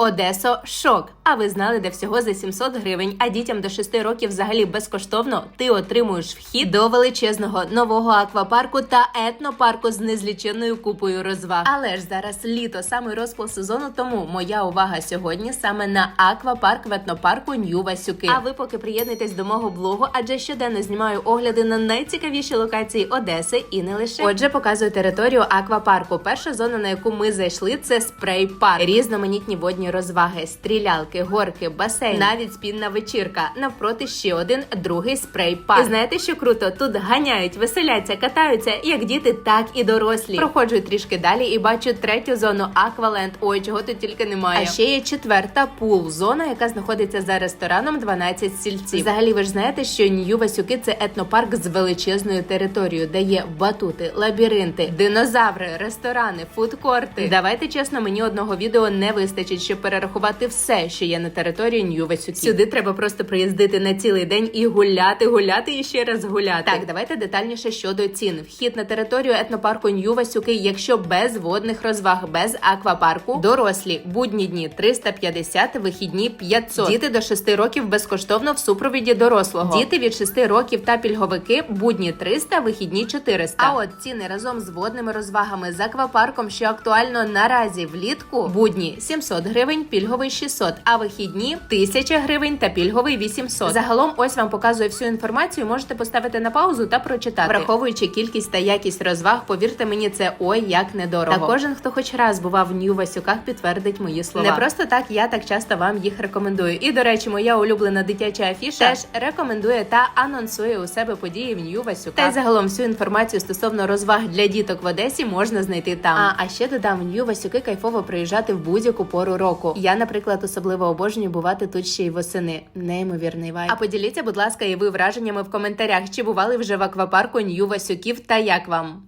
Одесо шок. А ви знали, де всього за 700 гривень, а дітям до 6 років взагалі безкоштовно ти отримуєш вхід до величезного нового аквапарку та етнопарку з незліченою купою розваг. Але ж зараз літо, саме розпал сезону, тому моя увага сьогодні саме на аквапарк в етнопарку Нью Васюки. А ви поки приєднуйтесь до мого блогу, адже щоденно знімаю огляди на найцікавіші локації Одеси і не лише. Отже, показую територію аквапарку. Перша зона, на яку ми зайшли, це спрей парк. Різноманітні водні розваги, стрілялки, горки, басейн, навіть спінна вечірка. Навпроти ще один другий спрей парк. І знаєте, що круто? Тут ганяють, веселяться, катаються як діти, так і дорослі. Проходжу трішки далі і бачу третю зону Акваленд. Ой, чого тут тільки немає. А ще є четверта пул зона, яка знаходиться за рестораном 12 стільців. Взагалі, ви ж знаєте, що Нью Васюки це етнопарк з величезною територією, де є батути, лабіринти, динозаври, ресторани, фудкорти. Давайте чесно, мені одного відео не вистачить, щоб перерахувати все, що є на території Нью Васюки. Сюди треба просто приїздити на цілий день і гуляти, гуляти і ще раз гуляти. Так, давайте детальніше щодо цін. Вхід на територію етнопарку Нью Васюки, якщо без водних розваг, без аквапарку, дорослі будні дні 350, вихідні 500. Діти до 6 років безкоштовно в супровіді дорослого. Діти від 6 років та пільговики будні 300, вихідні 400. А от ціни разом з водними розвагами з аквапарком, що актуально наразі влітку, будні 700 гривень, пільговий 600, а вихідні 1000 гривень та пільговий 800. Загалом, ось вам показую всю інформацію. Можете поставити на паузу та прочитати. Враховуючи кількість та якість розваг, повірте мені, це ой як недорого. Та кожен, хто хоч раз бував в Нью Васюках, підтвердить мої слова. Не просто так я так часто вам їх рекомендую. І до речі, моя улюблена дитяча афіша теж рекомендує та анонсує у себе події в Нью Васюках. Та й загалом всю інформацію стосовно розваг для діток в Одесі можна знайти там. А, а ще додам в Нью Васюки кайфово приїжджати в будь-яку пору року. Я, наприклад, особливо обожнюю бувати тут ще й восени. Неймовірний вайб. А поділіться, будь ласка, і ви враженнями в коментарях, чи бували вже в аквапарку Нью Васюків та як вам.